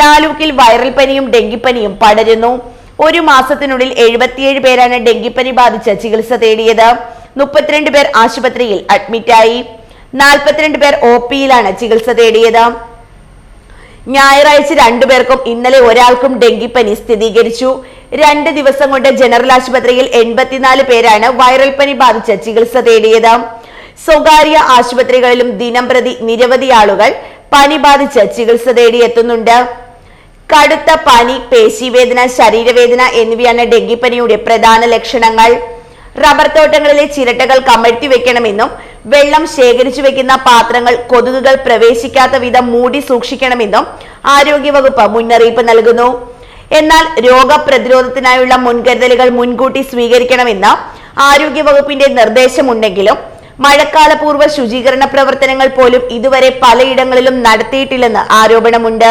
താലൂക്കിൽ വൈറൽ പനിയും ഡെങ്കിപ്പനിയും പടരുന്നു. ഒരു മാസത്തിനുള്ളിൽ എഴുപത്തിയേഴ് പേരാണ് ഡെങ്കിപ്പനി ബാധിച്ച് ചികിത്സ തേടിയത്. മുപ്പത്തിരണ്ട് പേർ ആശുപത്രിയിൽ അഡ്മിറ്റായി. നാൽപ്പത്തിരണ്ട് പേർ ഒ പിയിലാണ് ചികിത്സ തേടിയത്. ഞായറാഴ്ച രണ്ടുപേർക്കും ഇന്നലെ ഒരാൾക്കും ഡെങ്കിപ്പനി സ്ഥിരീകരിച്ചു. രണ്ട് ദിവസം കൊണ്ട് ജനറൽ ആശുപത്രിയിൽ എൺപത്തിനാല് പേരാണ് വൈറൽ പനി ബാധിച്ച് ചികിത്സ തേടിയത്. സ്വകാര്യ ആശുപത്രികളിലും ദിനം പ്രതി നിരവധി ആളുകൾ പനി ബാധിച്ച് ചികിത്സ തേടി എത്തുന്നുണ്ട് കടുത്ത പനി പേശിവേദന ശരീരവേദന എന്നിവയാണ് ഡെങ്കിപ്പനിയുടെ പ്രധാന ലക്ഷണങ്ങൾ. റബ്ബർ തോട്ടങ്ങളിലെ ചിരട്ടകൾ കമഴ്ത്തി വെക്കണമെന്നും വെള്ളം ശേഖരിച്ചു വെക്കുന്ന പാത്രങ്ങൾ കൊതുകുകൾ പ്രവേശിക്കാത്ത വിധം മൂടി സൂക്ഷിക്കണമെന്നും ആരോഗ്യവകുപ്പ് മുന്നറിയിപ്പ് നൽകുന്നു. എന്നാൽ രോഗപ്രതിരോധത്തിനായുള്ള മുൻകരുതലുകൾ മുൻകൂട്ടി സ്വീകരിക്കണമെന്ന് ആരോഗ്യവകുപ്പിന്റെ നിർദ്ദേശമുണ്ടെങ്കിലും മഴക്കാലപൂർവ ശുചീകരണ പ്രവർത്തനങ്ങൾ പോലും ഇതുവരെ പലയിടങ്ങളിലും നടത്തിയിട്ടില്ലെന്ന് ആരോപണമുണ്ട്.